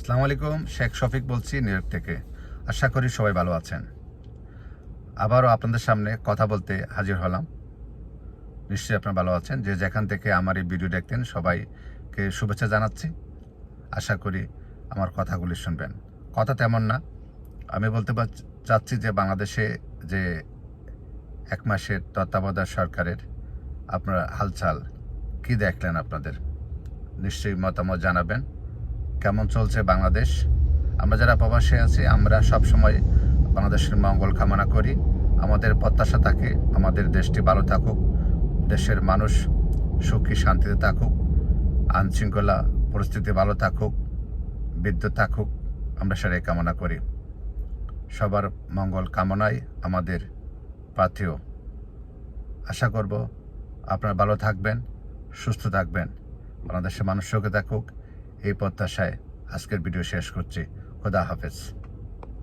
আসসালামু আলাইকুম, শেখ শফিক বলছি নিউ থেকে। আশা করি সবাই ভালো আছেন। আবারও আপনাদের সামনে কথা বলতে হাজির হলাম। নিশ্চয়ই আপনারা ভালো আছেন। যে যেখান থেকে আমার এই ভিডিও দেখতেন, সবাইকে শুভেচ্ছা জানাচ্ছি। আশা করি আমার কথাগুলি শুনবেন। কথা তেমন না। আমি বলতে চাচ্ছি যে বাংলাদেশে যে এক মাসের তত্ত্বাবধায়ক সরকারের আপনারা হালচাল কি দেখলেন আপনাদের? নিশ্চয়ই মতামত জানাবেন। কেমন চলছে বাংলাদেশ? আমরা যারা প্রবাসে আছি, আমরা সব সময় বাংলাদেশের মঙ্গল কামনা করি। আমাদের প্রত্যাশা থাকে, আমাদের দেশটি ভালো থাকুক, দেশের মানুষ সুখী, শান্তিতে থাকুক, আইনশৃঙ্খলা পরিস্থিতি ভালো থাকুক বিদ্যুৎ থাকুক, আমরা সেটাই কামনা করি। সবার মঙ্গল কামনায় আমাদের পাথেয় আশা করব আপনারা ভালো থাকবেন, সুস্থ থাকবেন। বাংলাদেশের মানুষ সুখে থাকুক। এই প্রত্যাশায় আজকের ভিডিও শেষ করছি। খোদা হাফেজ।